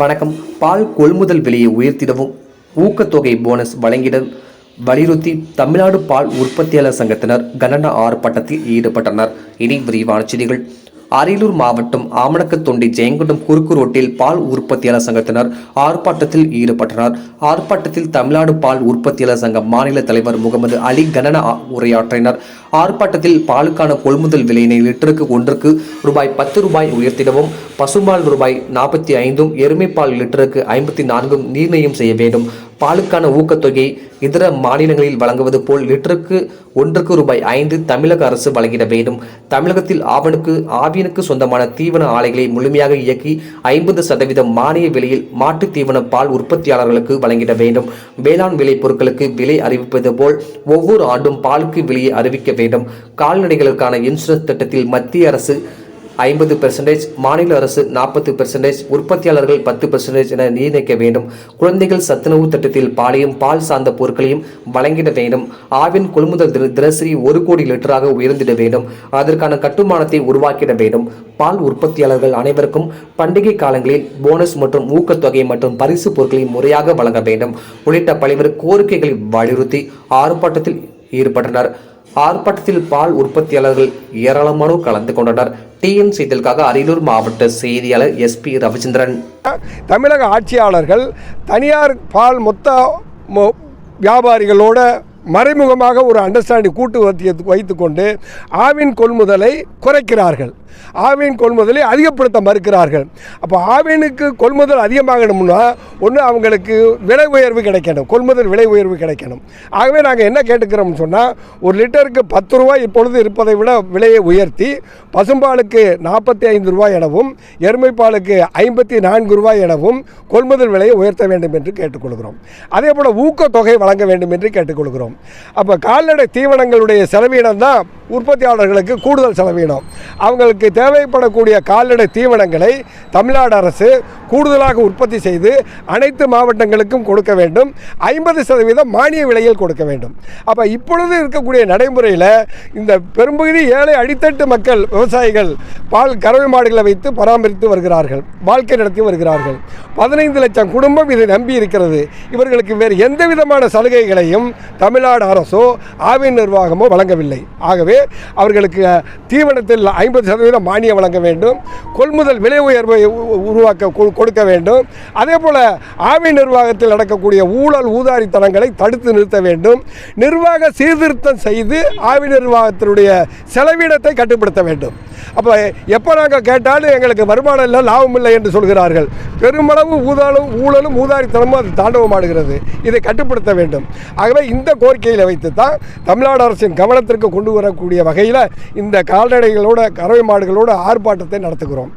வணக்கம். பால் கொள்முதல் விலையை உயர்த்திடவும் ஊக்கத்தொகை போனஸ் வழங்கிட வலியுறுத்தி தமிழ்நாடு பால் உற்பத்தியாளர் சங்கத்தினர் கண்டன ஆர்ப்பாட்டத்தில் ஈடுபட்டனர். இனி விரிவான செய்திகள். அரியலூர் மாவட்டம் ஆமணக்கத்தொண்டி ஜெயங்கொண்டம் குறுக்கு ரோட்டில் பால் உற்பத்தியாளர் சங்கத்தினர் ஆர்ப்பாட்டத்தில் ஈடுபட்டனர். ஆர்ப்பாட்டத்தில் தமிழ்நாடு பால் உற்பத்தியாளர் சங்க மாநில தலைவர் முகமது அலி கணன உரையாற்றினர். ஆர்ப்பாட்டத்தில் பாலுக்கான கொள்முதல் விலையினை லிட்டருக்கு ஒன்றுக்கு ரூபாய் பத்து ரூபாய் உயர்த்திடவும் பசும்பால் ரூபாய் நாற்பத்தி ஐந்தும் எருமைப்பால் லிட்டருக்கு ஐம்பத்தி நான்கும் நிர்ணயம் செய்ய வேண்டும். பாலுக்கான ஊக்கத்தொகை இதர மாநிலங்களில் வழங்குவது போல் லிட்டருக்கு ஒன்றுக்கு ரூபாய் ஐந்து தமிழக அரசு வழங்கிட வேண்டும். தமிழகத்தில் ஆவணுக்கு ஆவியனுக்கு சொந்தமான தீவன ஆலைகளை முழுமையாக இயக்கி ஐம்பது சதவீதம் மானிய விலையில் மாட்டு தீவன பால் உற்பத்தியாளர்களுக்கு வழங்கிட வேண்டும். வேளாண் விளை பொருட்களுக்கு விலை அறிவிப்பது போல் ஒவ்வொரு ஆண்டும் பாலுக்கு விலையை அறிவிக்க வேண்டும். கால்நடைகளுக்கான இன்சூரன்ஸ் திட்டத்தில் மத்திய அரசு ஐம்பது பெர்சன்டேஜ் மாநில அரசு நாற்பது பெர்சன்டேஜ் உற்பத்தியாளர்கள் பத்து பெர்சன்டேஜ் என நிர்ணயிக்க வேண்டும். குழந்தைகள் சத்துணவு திட்டத்தில் பாலையும் பால் சார்ந்த பொருட்களையும் வழங்கிட வேண்டும். ஆவின் கொள்முதல் தின- தினசரி ஒரு கோடி லிட்டராக உயர்ந்திட வேண்டும். அதற்கான கட்டுமானத்தை உருவாக்கிட வேண்டும். பால் உற்பத்தியாளர்கள் அனைவருக்கும் பண்டிகை காலங்களில் போனஸ் மற்றும் ஊக்கத்தொகை மற்றும் பரிசு பொருட்களை முறையாக வழங்க வேண்டும். உள்ளிட்ட பல்வேறு கோரிக்கைகளை வலியுறுத்தி ஆர்ப்பாட்டத்தில் ஈடுபட்டனர். ஆர்ப்பாட்டத்தில் பால் உற்பத்தியாளர்கள் ஏராளமானோர் கலந்து கொண்டனர். டிஎன் செய்திகளுக்காக அரியலூர் மாவட்ட செய்தியாளர் எஸ்பி ரவிச்சந்திரன். தமிழக ஆட்சியாளர்கள் தனியார் பால் மொத்த மொ- வியாபாரிகளோட மறைமுகமாக ஒரு அண்டர்ஸ்டாண்டிங் கூட்டு வைத்து வைத்துக்கொண்டு ஆவின் கொள்முதலை குறைக்கிறார்கள். ஆவின் கொள்முதலை அதிகப்படுத்த மறுக்கிறார்கள். அப்போ ஆவினுக்கு கொள்முதல் அதிகமாகணும்னா ஒன்று அவங்களுக்கு விலை உயர்வு கிடைக்கணும். கொள்முதல் விலை உயர்வு கிடைக்கணும். ஆகவே நாங்கள் என்ன கேட்டுக்கிறோம்னு சொன்னால் ஒரு லிட்டருக்கு பத்து ரூபாய் இப்பொழுது இருப்பதை விட விலையை உயர்த்தி பசும்பாலுக்கு நாற்பத்தி ஐந்து ரூபாய் எனவும் எருமைப்பாலுக்கு ஐம்பத்தி நான்கு ரூபாய் எனவும் கொள்முதல் விலையை உயர்த்த வேண்டும் என்று கேட்டுக்கொள்கிறோம். அதே போல் ஊக்கத்தொகை வழங்க வேண்டும் என்று கேட்டுக்கொள்கிறோம். அப்போ கால்நடை தீவனங்களுடைய செலவீனம் தான் உற்பத்தியாளர்களுக்கு கூடுதல் செலவீனம் அவங்களுக்கு தேவைப்படக்கூடிய கால்நடை தீவனங்களை தமிழ்நாடு அரசு கூடுதலாக உற்பத்தி செய்து அனைத்து மாவட்டங்களுக்கும் கொடுக்க வேண்டும். ஐம்பது சதவீதம் மானிய விலையில் கொடுக்க வேண்டும். அப்போ இப்பொழுது இருக்கக்கூடிய நடைமுறையில் இந்த பெரும்பகுதி ஏழை அடித்தட்டு மக்கள் விவசாயிகள் பால் கறவை மாடுகளை வைத்து பராமரித்து வருகிறார்கள் வாழ்க்கை நடத்தி வருகிறார்கள். பதினைந்து லட்சம் குடும்பம் இதை நம்பி இருக்கிறது. இவர்களுக்கு வேறு எந்த விதமான சலுகைகளையும் தமிழ்நாடு அரசோ ஆவின் நிர்வாகமோ வழங்கவில்லை. ஆகவே அவர்களுக்கு தீவனத்தில் ஐம்பது சதவீதம் மானியம் வழங்க வேண்டும். கொள்முதல் விலை உயர்வை உ- உருவாக்க கொ- கொடுக்க வேண்டும். அதே போல் ஆவின் நிர்வாகத்தில் நடக்கக்கூடிய ஊழல் ஊதாரித்தனங்களை தடுத்து நிறுத்த வேண்டும். நிர்வாக சீர்திருத்தம் செய்து ஆவின் நிர்வாகத்தினுடைய செலவினத்தை கட்டுப்படுத்த வேண்டும். அப்போ எப்போ நாங்கள் கேட்டாலும் எங்களுக்கு வருமானம் இல்லை லாபம் இல்லை என்று சொல்கிறார்கள். பெருமளவு ஊதாலும் ஊழலும் ஊதாரித்தனமும் அது தாண்டவமாடுகிறது. இதை கட்டுப்படுத்த வேண்டும். ஆகவே இந்த கோரிக்கையில் வைத்து தான் தமிழ்நாடு அரசின் கவனத்திற்கு கொண்டு வரக்கூடிய வகையில் இந்த கால்நடைகளோட கறவை மாடுகளோட ஆர்ப்பாட்டத்தை நடத்துகிறோம்.